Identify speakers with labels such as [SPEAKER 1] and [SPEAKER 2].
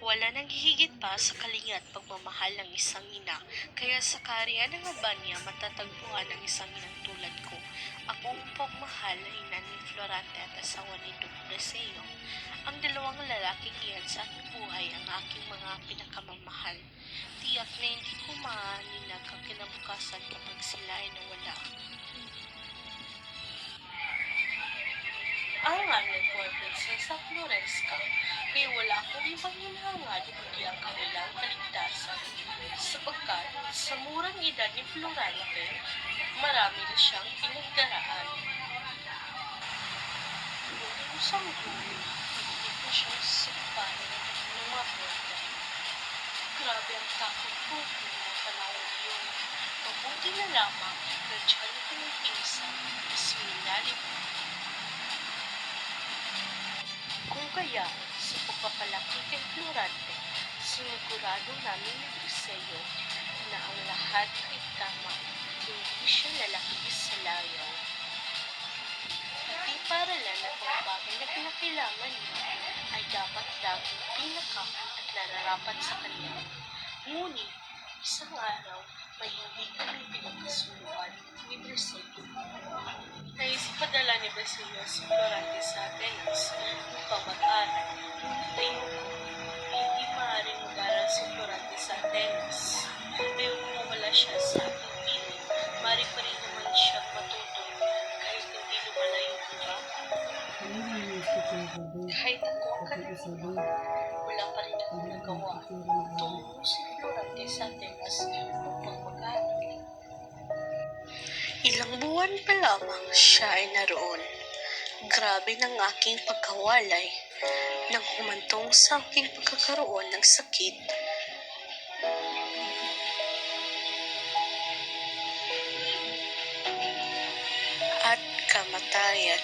[SPEAKER 1] wala nang hihigit pa sa kalinga at pagmamahal ng isang ina, kaya sa kariyan ng Albania matatagpuan ang isang inang tulad ko. Ako ang pagmahal na ina ni Florante at asawa ni Duke Breseo. Ang dalawang lalaking iyan sa aking buhay ang aking mga pinakamamahal. Tiyak na hindi ko maaninag ang kinabukasan kapag sila ay nawala. Ko ay Prinsesa Floresca, kaya wala akong ibang hinahangad kundi ang kanilang kaligtasan. Sapagkat sa murang edad ni Florante, marami na siyang pinagdaraan. Ngunit isang dulo, hindi ko siyang sakpan ng mga borda. Grabe ang takot ko ng mga panahon iyon. Mabuti na lamang na dyan ako kaya, sa pagpapalaki kay Florante, sinigurado namin ni Briseyo na ang lahat ay tama, hindi siya lalaki sa layaw. Hindi para lang na kung bagay na kinakailangan niya ay dapat laging pinaka at nararapat sa kanya. Ngunit, isang araw, may hindi kami pinagkasuluhan ni Briseyo. Naisip padala ni Basilio si Florante sa Atenas siya sa piling. Mari pa rin naman siya matuto kahit hindi lumalayo pa. Kahit ako ang kanilang wala pa rin akong nagawa. Tumungo si Florante sa Atenas upang mag-aral. Ilang buwan pa lamang siya ay naroon. Grabe ng aking pagkawalay nang humantong sa aking pagkakaroon ng sakit. At kamatayan.